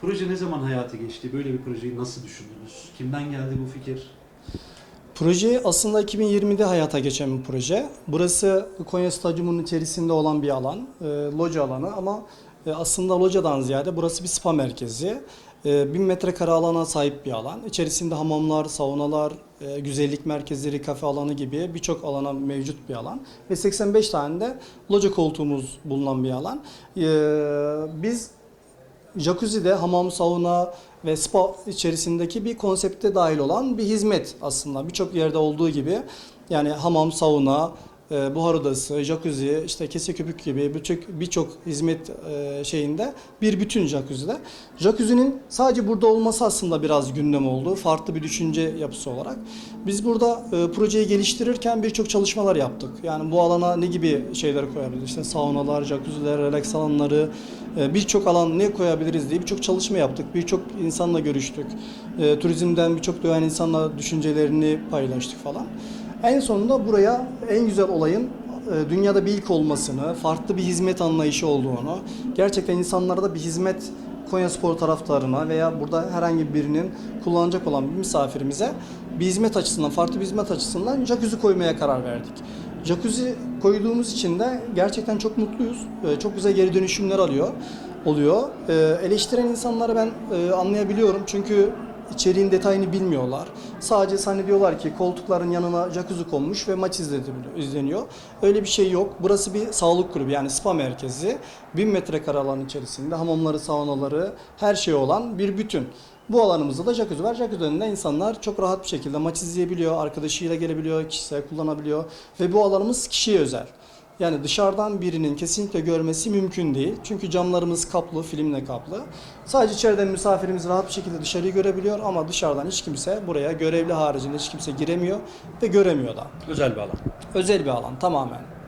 Proje ne zaman hayata geçti? Böyle bir projeyi nasıl düşündünüz? Kimden geldi bu fikir? Proje aslında 2020'de hayata geçen bir proje. Burası Konya Stadyumu'nun içerisinde olan bir alan, e, loca alanı ama e, aslında locadan ziyade burası bir spa merkezi. E, 1000 metrekare alana sahip bir alan. İçerisinde hamamlar, saunalar, e, güzellik merkezleri, kafe alanı gibi birçok alana mevcut bir alan. Ve 85 tane de loca koltuğumuz bulunan bir alan. E, biz jacuzzi'de hamam, sauna ve spa içerisindeki bir konsepte dahil olan bir hizmet aslında. Birçok yerde olduğu gibi yani hamam, sauna, e, buhar odası, jacuzzi, işte kese köpük gibi birçok birçok hizmet e, şeyinde bir bütün jacuzzi'de. Jacuzzi'nin sadece burada olması aslında biraz gündem oldu. Farklı bir düşünce yapısı olarak. Biz burada e, projeyi geliştirirken birçok çalışmalar yaptık. Yani bu alana ne gibi şeyler koyabiliriz? İşte saunalar, jacuzziler, relax alanları, e, birçok alan ne koyabiliriz diye birçok çalışma yaptık. Birçok insanla görüştük. Turizmden birçok duyan insanla düşüncelerini paylaştık falan. En sonunda buraya en güzel olayın e, dünyada bir ilk olmasını, farklı bir hizmet anlayışı olduğunu, gerçekten insanlara da bir hizmet Konya Spor taraftarına veya burada herhangi birinin kullanacak olan bir misafirimize bir hizmet açısından, farklı bir hizmet açısından jacuzzi koymaya karar verdik. Jacuzzi koyduğumuz için de gerçekten çok mutluyuz. E, Çok güzel geri dönüşümler alıyor, oluyor. E, Eleştiren insanları ben anlayabiliyorum çünkü içeriğin detayını bilmiyorlar. Sadece zannediyorlar ki koltukların yanına jacuzzi konmuş ve maç izleniyor. Öyle bir şey yok. Burası bir sağlık kulübü yani spa merkezi. 1000 metrekare alan içerisinde hamamları, saunaları, her şey olan bir bütün. Bu alanımızda da jacuzzi var. Jacuzzi önünde insanlar çok rahat bir şekilde maç izleyebiliyor, arkadaşıyla gelebiliyor, kişisel kullanabiliyor ve bu alanımız kişiye özel. Yani dışarıdan birinin kesinlikle görmesi mümkün değil. Çünkü camlarımız kaplı, filmle kaplı. Sadece içeriden misafirimiz rahat bir şekilde dışarıyı görebiliyor ama dışarıdan hiç kimse buraya görevli haricinde hiç kimse giremiyor ve göremiyor da. Özel bir alan. Özel bir alan tamamen.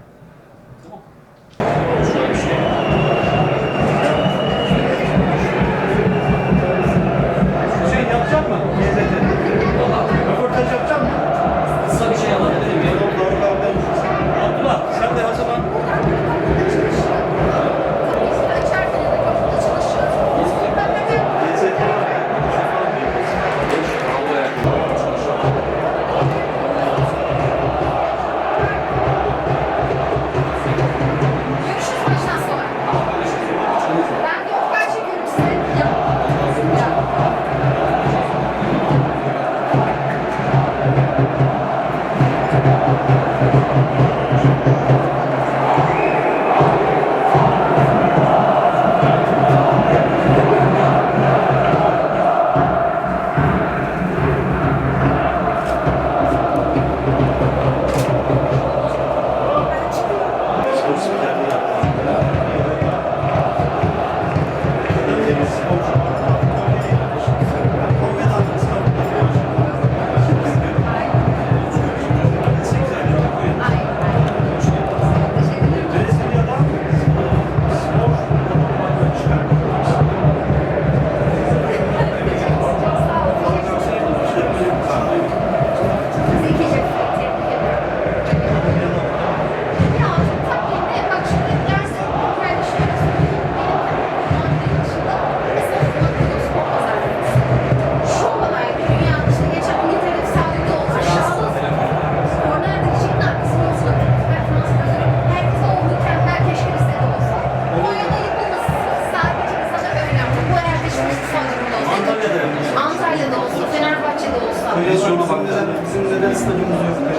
Instagram'ımız yok.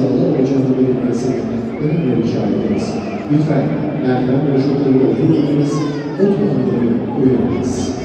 Sağlık ve Canlı Bilimlerisi yönetmenleri ve şahidiniz. Lütfen merdiven ve şokları oturmayınız, oturmaları uyanınız.